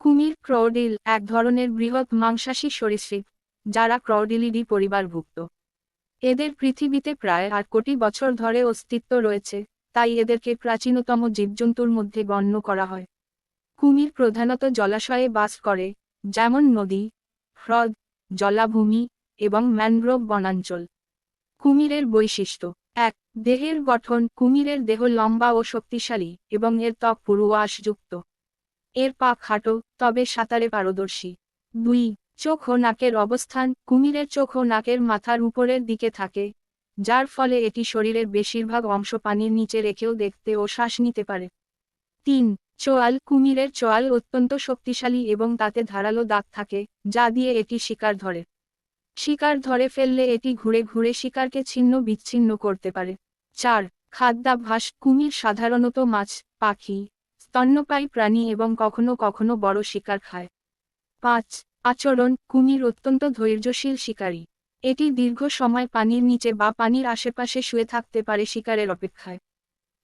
কুমির ক্রোডিল, এক ধরনের বৃহৎ মাংসাশী সরীসৃপ, যারা ক্রোডিলিডি পরিবারভুক্ত। এদের পৃথিবীতে প্রায় আট কোটি বছর ধরে অস্তিত্ব রয়েছে, তাই এদেরকে প্রাচীনতম জীবজন্তুর মধ্যে গণ্য করা হয়। কুমির প্রধানত জলাশয়ে বাস করে, যেমন নদী, হ্রদ, জলাভূমি এবং ম্যানগ্রোভ বনাঞ্চল। কুমিরের বৈশিষ্ট্য, এক, দেহের গঠন কুমিরের দেহ লম্বা ও শক্তিশালী এবং এর ত্বক পুরুয়াশযুক্ত এর পা খাটো, তবে সাঁতারে পারদর্শী। দুই, চোখ ও নাকের অবস্থান, কুমিরের চোখ ও নাকের মাথার উপরের দিকে থাকে, যার ফলে এটি শরীরের বেশিরভাগ অংশ পানির নিচে রেখেও দেখতে ও শ্বাস নিতে পারে। তিন, চোয়াল, কুমিরের চোয়াল অত্যন্ত শক্তিশালী এবং তাতে ধারালো দাগ থাকে, যা দিয়ে এটি শিকার ধরে। শিকার ধরে ফেললে এটি ঘুরে ঘুরে শিকারকে ছিন্ন বিচ্ছিন্ন করতে পারে। চার, খাদ্যাভ্যাস, কুমির সাধারণত মাছ, পাখি স্তন্যপায়ী প্রাণী এবং কখনো কখনো বড় শিকার খায়। পাঁচ, আচরণ, কুমির অত্যন্ত ধৈর্যশীল শিকারী। এটি দীর্ঘ সময় পানির নিচে বা পানির আশেপাশে শুয়ে থাকতে পারে শিকারের অপেক্ষায়।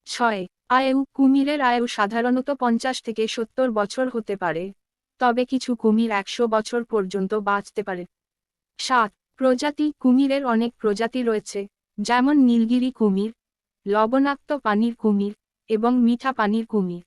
ছয়, আয়ু, কুমিরের আয়ু সাধারণত পঞ্চাশ থেকে সত্তর বছর হতে পারে, তবে কিছু কুমির একশো বছর পর্যন্ত বাঁচতে পারে। সাত, প্রজাতি, কুমিরের অনেক প্রজাতি রয়েছে, যেমন নীলগিরি কুমির, লবণাক্ত পানির কুমির এবং মিঠা পানির কুমির।